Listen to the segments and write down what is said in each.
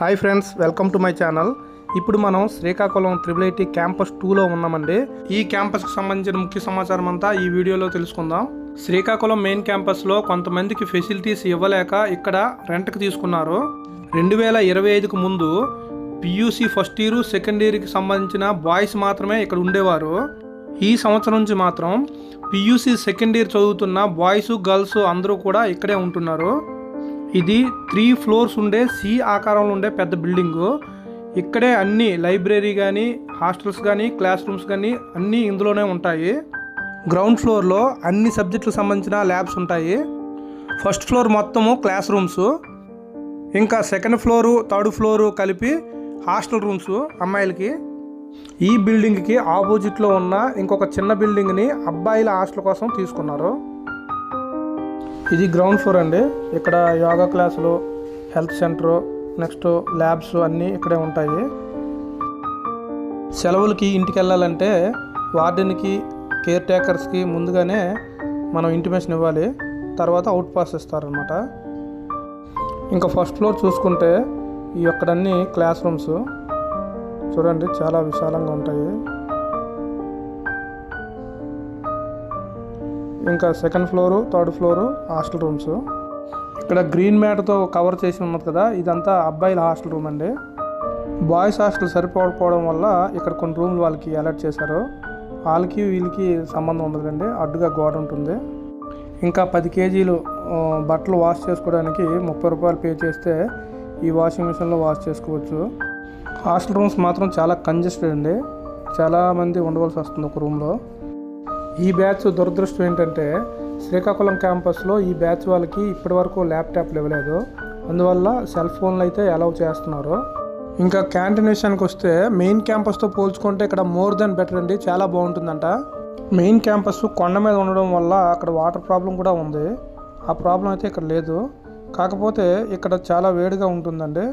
Hi friends welcome to my channel. ఇప్పుడు మనం Srikakulam triple IT campus టూలో ఉన్నామండి. ఈ క్యాంపస్కి సంబంధించిన ముఖ్య సమాచారం అంతా ఈ వీడియోలో తెలుసుకుందాం. శ్రీకాకుళం మెయిన్ క్యాంపస్లో కొంతమందికి ఫెసిలిటీస్ ఇవ్వలేక ఇక్కడ రెంట్కి తీసుకున్నారు. రెండు వేల ఇరవై ఐదుకు ముందు పియూసీ ఫస్ట్ ఇయర్ సెకండ్ ఇయర్కి సంబంధించిన బాయ్స్ మాత్రమే ఇక్కడ ఉండేవారు. ఈ సంవత్సరం నుంచి మాత్రం పియూసీ సెకండ్ ఇయర్ చదువుతున్న బాయ్స్ గర్ల్స్ అందరూ కూడా ఇక్కడే ఉంటున్నారు. ఇది త్రీ ఫ్లోర్స్ ఉండే సి ఆకారంలో ఉండే పెద్ద బిల్డింగు ఇక్కడే అన్ని లైబ్రరీ కానీ హాస్టల్స్ కానీ క్లాస్ రూమ్స్ కానీ అన్నీ ఇందులోనే ఉంటాయి. గ్రౌండ్ ఫ్లోర్లో అన్ని సబ్జెక్టులకు సంబంధించిన ల్యాబ్స్ ఉంటాయి. ఫస్ట్ ఫ్లోర్ మొత్తము క్లాస్ రూమ్స్ ఇంకా సెకండ్ ఫ్లోరు థర్డ్ ఫ్లోరు కలిపి హాస్టల్ రూమ్స్ అమ్మాయిలకి. ఈ బిల్డింగ్కి ఆపోజిట్లో ఉన్న ఇంకొక చిన్న బిల్డింగ్ని అబ్బాయిల హాస్టల్ కోసం తీసుకున్నారు. ఇది గ్రౌండ్ ఫ్లోర్ అండి. ఇక్కడ యోగా క్లాసులు హెల్త్ సెంటరు నెక్స్ట్ ల్యాబ్స్ అన్నీ ఇక్కడే ఉంటాయి. సెలవులకి ఇంటికి వెళ్ళాలంటే వార్డెన్కి కేర్ టేకర్స్కి ముందుగానే మనం ఇంటిమేషన్ ఇవ్వాలి. తర్వాత అవుట్ పాస్ ఇస్తారనమాట. ఇంకా ఫస్ట్ ఫ్లోర్ చూసుకుంటే ఈ అక్కడన్నీ క్లాస్ రూమ్స్. చూడండి చాలా విశాలంగా ఉంటాయి. ఇంకా second floor third floor hostel rooms ఇక్కడ గ్రీన్ మ్యాట్తో కవర్ చేసి ఉన్నది కదా ఇదంతా అబ్బాయిల హాస్టల్ రూమ్ అండి. బాయ్స్ హాస్టల్ సరిపోకపోవడం వల్ల ఇక్కడ కొన్ని రూమ్లు వాళ్ళకి అలర్ట్ చేశారు. వాళ్ళకి వీళ్ళకి సంబంధం ఉండదండి అడ్డుగా గోడ ఉంటుంది. ఇంకా పది కేజీలు బట్టలు వాష్ చేసుకోవడానికి ముప్పై రూపాయలు పే చేస్తే ఈ వాషింగ్ మిషన్లో వాష్ చేసుకోవచ్చు. హాస్టల్ రూమ్స్ మాత్రం చాలా కంజెస్టెడ్ అండి. చాలామంది ఉండవలసి వస్తుంది ఒక రూమ్లో ఈ బ్యాచ్ దురదృష్టం ఏంటంటే శ్రీకాకుళం క్యాంపస్లో ఈ బ్యాచ్ వాళ్ళకి ఇప్పటివరకు ల్యాప్టాప్లు ఇవ్వలేదు అందువల్ల సెల్ ఫోన్లు అయితే అలౌ చేస్తున్నారు. ఇంకా క్యాంటీన్ విషయానికి వస్తే మెయిన్ క్యాంపస్తో పోల్చుకుంటే ఇక్కడ మోర్ దెన్ బెటర్ అండి. చాలా బాగుంటుందంట. మెయిన్ క్యాంపస్ కొండ మీద ఉండడం వల్ల అక్కడ వాటర్ ప్రాబ్లం కూడా ఉంది. ఆ ప్రాబ్లం అయితే ఇక్కడ లేదు. కాకపోతే ఇక్కడ చాలా వేడిగా ఉంటుందండి.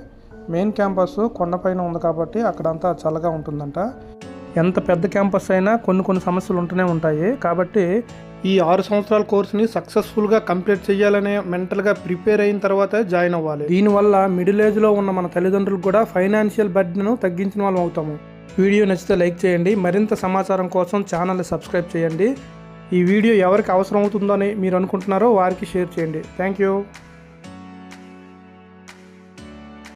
మెయిన్ క్యాంపస్ కొండపైన ఉంది కాబట్టి అక్కడంతా చల్లగా ఉంటుందంట. ఎంత పెద్ద క్యాంపస్ అయినా కొన్ని కొన్ని సమస్యలు ఉంటూనే ఉంటాయి. కాబట్టి ఈ ఆరు సంవత్సరాల కోర్సుని సక్సెస్ఫుల్గా కంప్లీట్ చేయాలనే మెంటల్గా ప్రిపేర్ అయిన తర్వాత జాయిన్ అవ్వాలి. దీనివల్ల మిడిల్ ఏజ్లో ఉన్న మన తల్లిదండ్రులకు కూడా ఫైనాన్షియల్ బర్డెన్ను తగ్గించిన వాళ్ళం అవుతాము. వీడియో నచ్చితే లైక్ చేయండి. మరింత సమాచారం కోసం ఛానల్ని సబ్స్క్రైబ్ చేయండి. ఈ వీడియో ఎవరికి అవసరం అవుతుందని మీరు అనుకుంటున్నారో వారికి షేర్ చేయండి. Thank you